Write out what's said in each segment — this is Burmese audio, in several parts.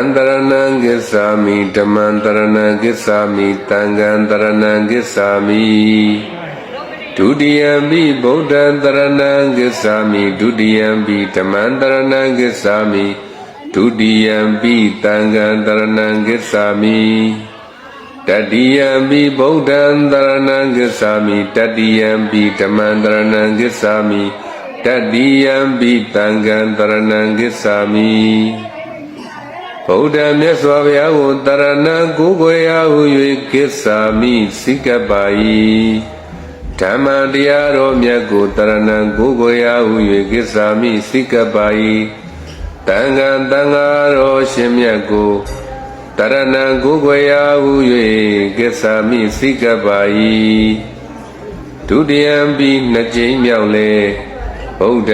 ဗုဒ္ဓံတရဏံကိစ္ဆာမိဓမ္မံတရဏံကိစ္ဆာမိသံဃံတရဏံကိစ္ဆာမိဒုတိယံပိဗုဒ္ဓံတရဏံကိစ္ဆာမိဒုတိယံပိဓမ္မံတရဏံကိစ္ဆာမိဒုတိယံပိသံဃံတရဏံကိစ္ဆာမိတတိယံပိဗုဒ္ဓံတရဏံကိစ္ဆာမိတတိယံပိဓမ္မံတရဏံကိစ္ဆာမိတတိယံပိသံဃံတရဏံကိစ္ဆာမိ ဗုဒ္ဓမြတ်စွာဘုရားကိုတရဏံကိုကိုရာဟု၍ကိစ္ဆာမိစိကပ္ပါယီဓမ္မတရားတော်မြတ်ကိုတရဏံကိုကိုရာဟု၍ကိစ္ဆာမိစိကပ္ပါယီတန်ခါတန်ဃာတော်ရှင်မြတ်ကိုတရဏံကိုကိုရာဟု၍ကိစ္ဆာမိစိကပ္ပါယီဒုတိယံပြီးနှစ်ကြိမ်မြောက်လေ ဗုဒ္ဓ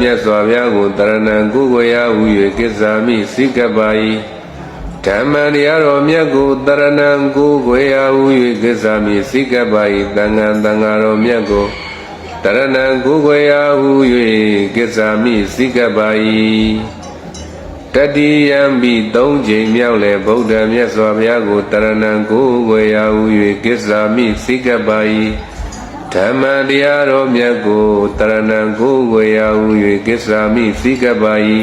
မြတ်စွာဘုရားကိုတရဏံကိုကိုရာဟု၍ကိစ္ဆာမိစိကပ္ပါယီဓမ္မတရားတော်မြတ်ကိုတရဏံကိုကိုရာဟု၍ကိစ္ဆာမိစိကပ္ပါယီသံဃာတန်ဃာတော်မြတ်ကိုတရဏံကိုကိုရာဟု၍ကိစ္ဆာမိစိကပ္ပါယီတတိယံပိသုံးချိန်မြောက်လေဗုဒ္ဓမြတ်စွာဘုရားကိုတရဏံကိုကိုရာဟု၍ကိစ္ဆာမိစိကပ္ပါယီ ဓမ္မတရားတော်မြတ်ကိုတရဏံကိုဝေယဟု၍ကိစ္ဆာမိစိကပ္ပါယီ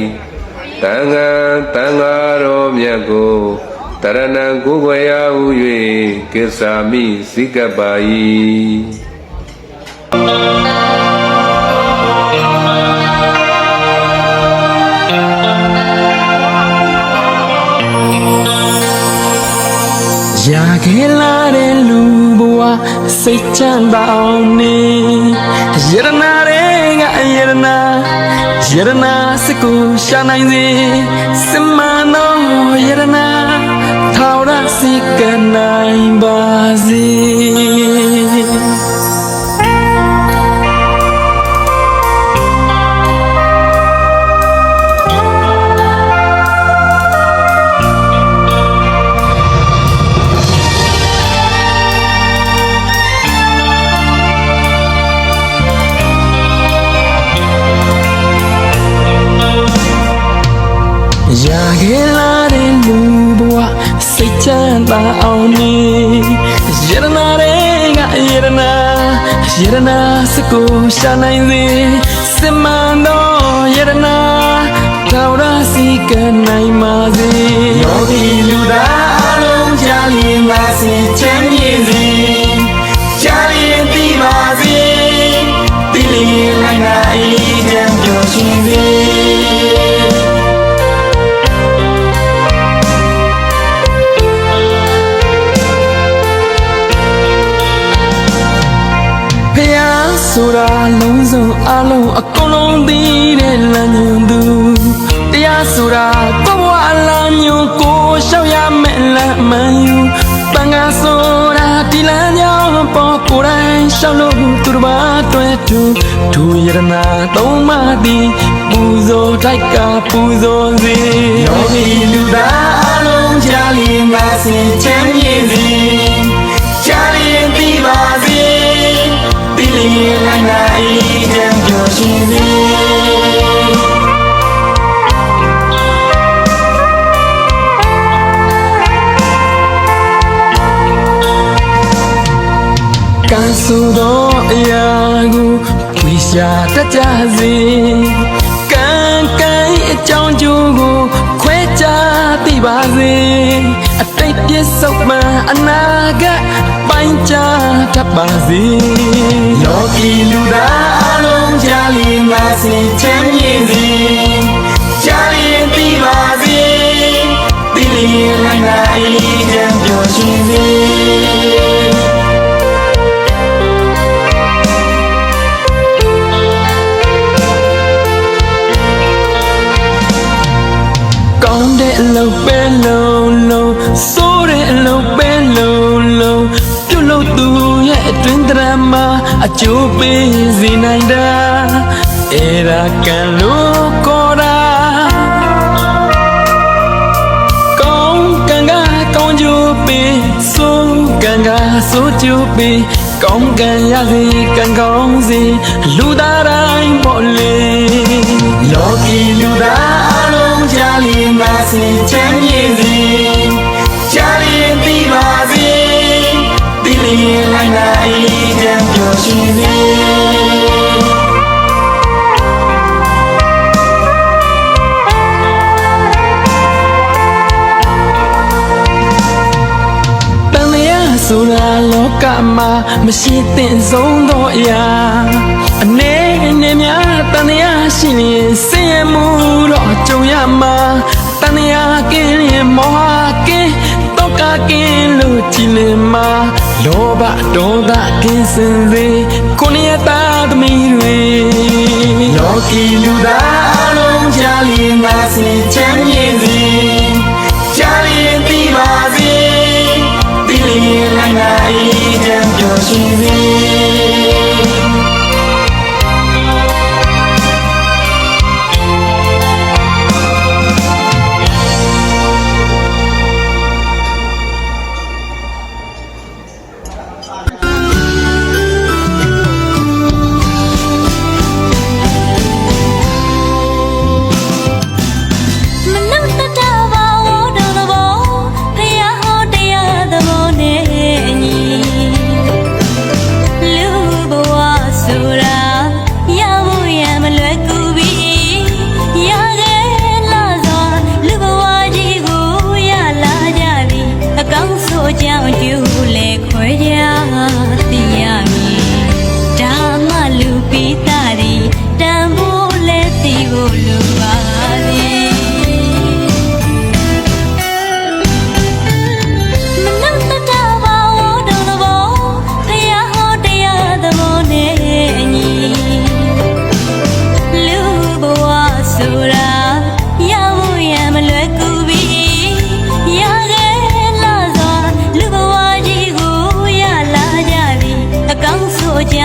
တန်ဃာတန်ဃာတော်မြတ်ကိုတရဏံကိုဝေယဟု၍ကိစ္ဆာမိစိကပ္ပါယီရာခဲ့လာတဲ့လူဘဝ စိတ်ချမ်းသာအောင်နေယရနာတွေကယရနာယရနာစကူရှာနိုင်စေစမနောယရနာထာဝရစိတ်ကနိုင်ပါစေ ယရနာစကိုရှာနိုင်စေစမန်တော်ယရနာထာဝရစီကနိုင်ပါစေယောဂီလူသားအလုံးကြားလင်းပါစေချမ်းမြေစေကြားရင်ပြီးပါစေတိလင်းလိုက်နာအေးချမ်းပျော်ရွှင်စေ လုံးစုံအလုံးအကုန်လုံးသိတဲ့လမ်းညွန်သူတရားဆိုတာဘဝအလားညွန်ကိုရှောက်ရမယ်လမ်းမှန်ယူပန်ကဆိုတာဒီလမ်းကြောင်းပေါ်ကိုယ်တိုင်ရှောက်လို့သူတစ်ပါးတွေ့သူဒူရတနာသုံးပါးသည်ပူဇော်ထိုက်ကပူဇော်စေယောဂီလူသားအလုံးကြားလင်းပါစေချမ်းမြေစေ တီလီလိုက်နာအေးချမ်းပျော်ရွှင်စေကံဆိုသောအရာကိုဝိရှာတတ်ကြစေကံကံအကြောင်းကျိုးကိုခွဲခြားသိပါစေအတိတ်ပြစ္ဆုတ်မှအနာဂတ် ပိုင်းခြားတတ်ပါစေလောကီလူသားအလုံးကြားလင်းပါစေချမ်းမြေ chupi zinaida, era kalukora con kanga con chupi, su kanga su chupi. Con kanga gì càng con gì lu da rai bộ lê lo ki lu da along, jali ma si chen yi gì jali ti ba gì ti li lai lai ရှင်စေဆိုလာလောကမှာမရှိသင့်ဆုံးသောအရာအနေနဲ့များတန်တရားရှိနေစင်မှုတော့ကြုံရမှာတန်တရားကင်းရင်မောဟကင်းတော့ကကင်းလို့ကြည်လင်မှာ လောဘဒေါသကင်းစင်စေကိုနည်းသားသမီးတွေလောကီလူသားအလုံးကြားလျင်သာစေချမ်းမြေ့စေကြားလျင်သိပါစေသိလျင်လည်းငါ၏တံပြောရှင်စေ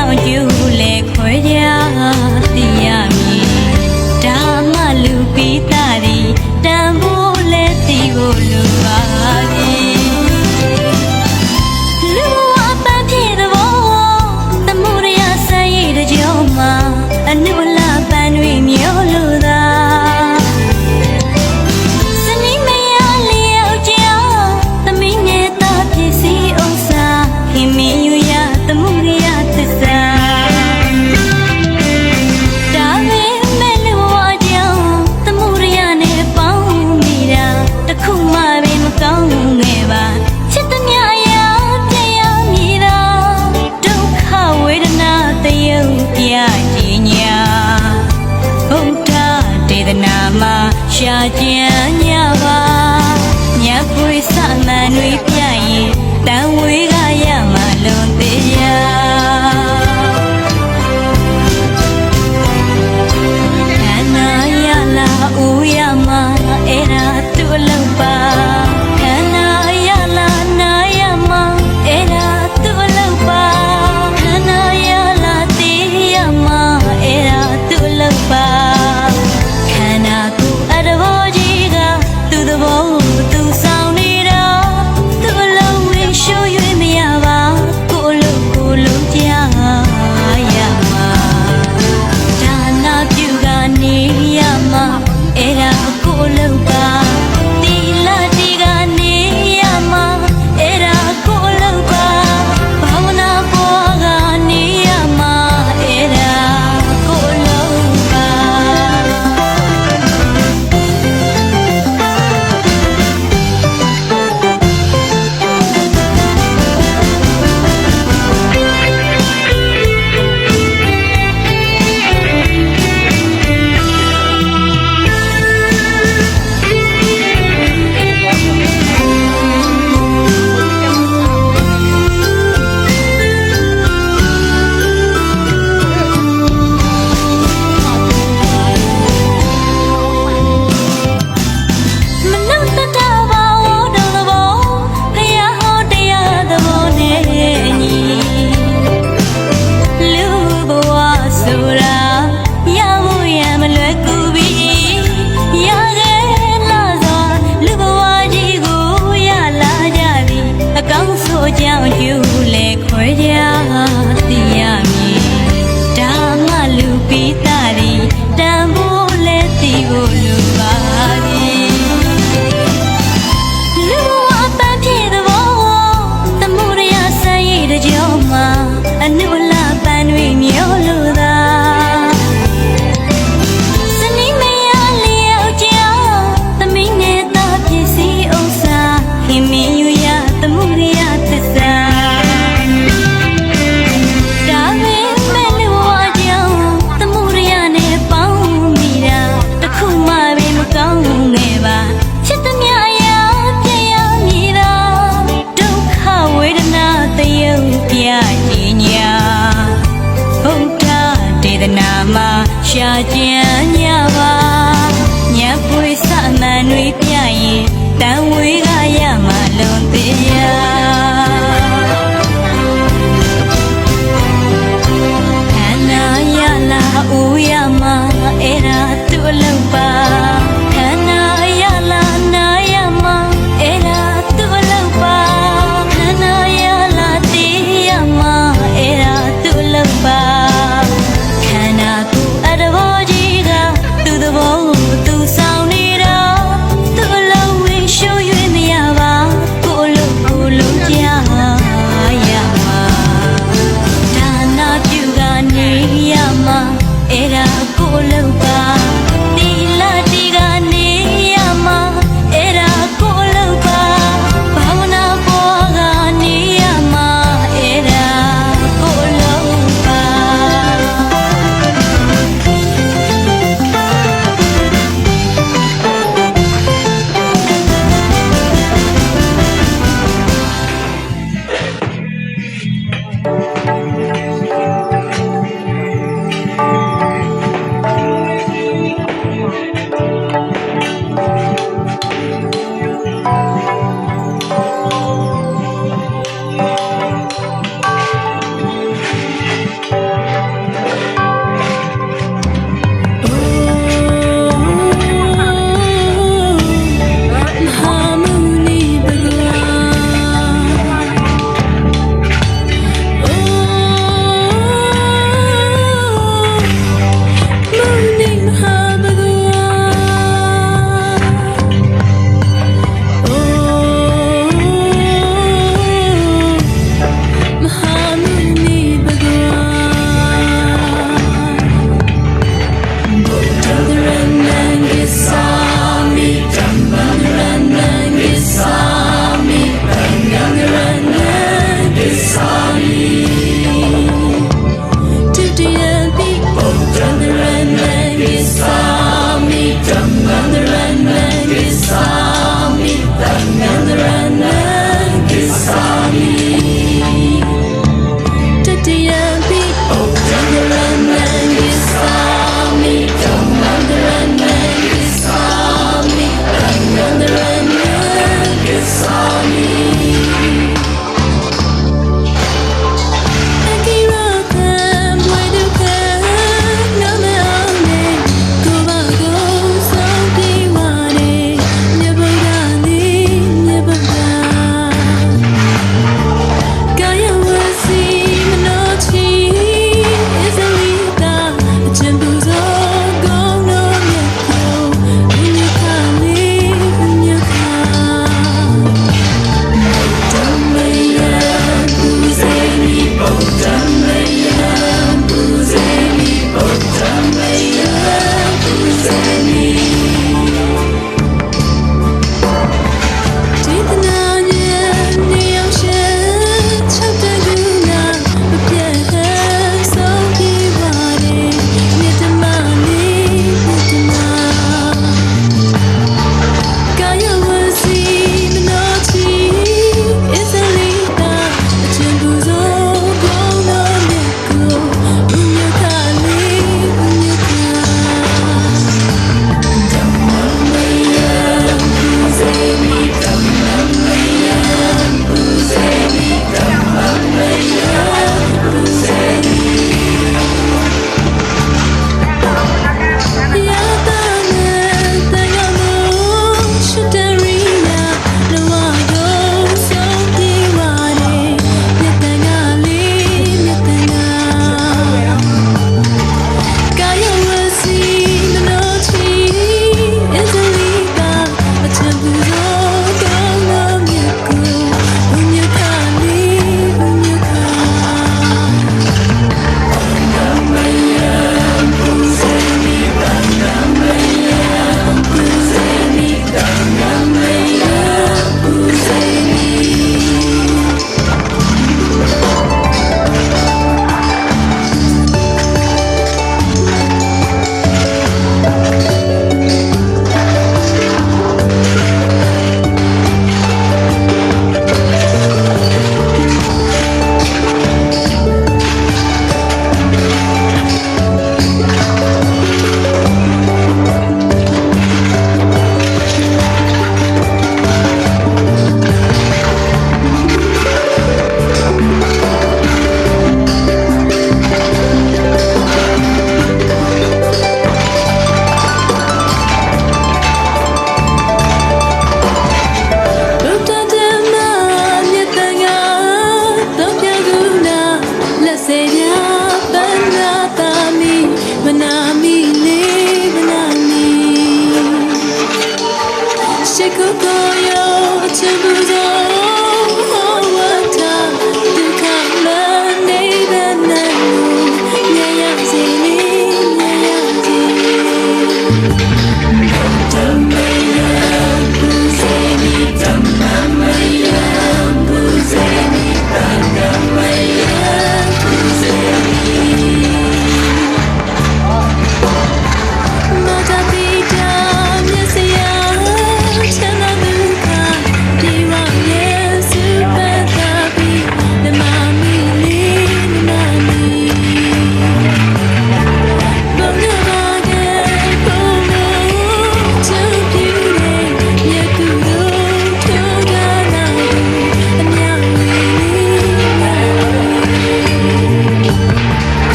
ကြောင့်ကျူလေခွေကြ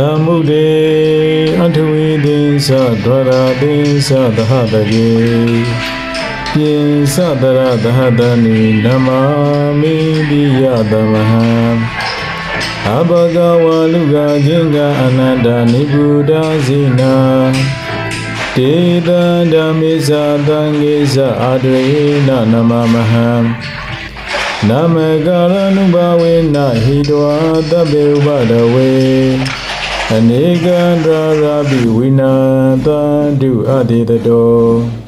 သမုဒေအထဝီသင်္သဒွါရာသင်္သသဟတကေပိသတရသဟတနိနမမိတိယသမဟံအဘဂဝလူကခြင်းကအနန္တနိဗ္ဗုဒ္ဓဇိနာတေတံဓမ္မိသတံငိသအာဒရေနနမမဟံနမကာရနုဘဝေနဟိတဝါတဗ္ဗေဥပဒဝေ အနေကံဒရာရာပိဝိနာတံဒုအတိတတောတ